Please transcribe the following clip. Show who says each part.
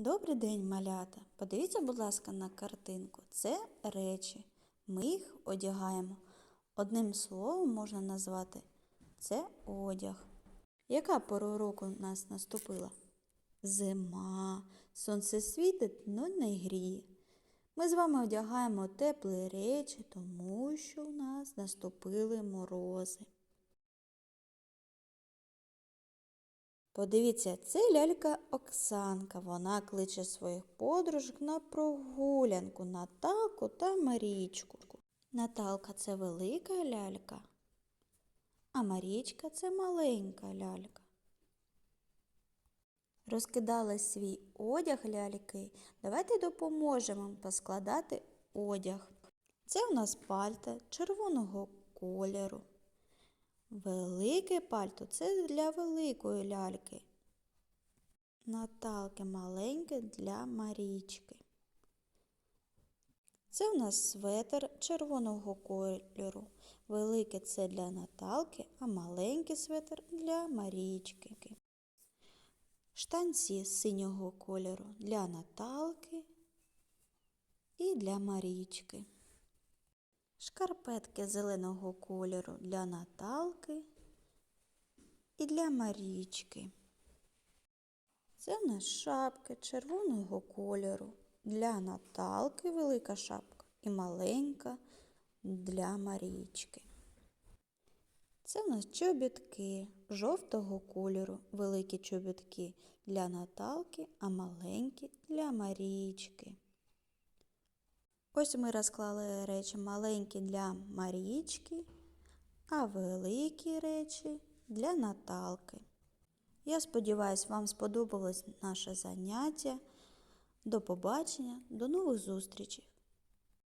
Speaker 1: Добрий день, малята. Подивіться, будь ласка, на картинку. Це речі. Ми їх одягаємо. Одним словом можна назвати це одяг. Яка пора року у нас наступила? Зима. Сонце світить, но не гріє. Ми з вами одягаємо теплі речі, тому що у нас наступили морози. Подивіться, це лялька Оксанка. Вона кличе своїх подружок на прогулянку Наталку та Марічку. Наталка це велика лялька, а Марічка це маленька лялька. Розкидали свій одяг ляльки. Давайте допоможемо поскладати одяг. Це у нас пальто червоного кольору. Велике пальто це для великої ляльки. Наталки маленьке для Марічки. Це у нас светр червоного кольору. Велике це для Наталки, а маленький светр для Марічки. Штанці синього кольору для Наталки і для Марічки. Шкарпетки зеленого кольору для Наталки і для Марічки. Це у нас шапки червоного кольору для Наталки велика шапка і маленька для Марічки. Це у нас чобітки жовтого кольору, великі чобітки для Наталки, а маленькі для Марічки. Ось ми розклали речі маленькі для Марічки, а великі речі для Наталки. Я сподіваюся, вам сподобалось наше заняття. До побачення, до нових зустрічей!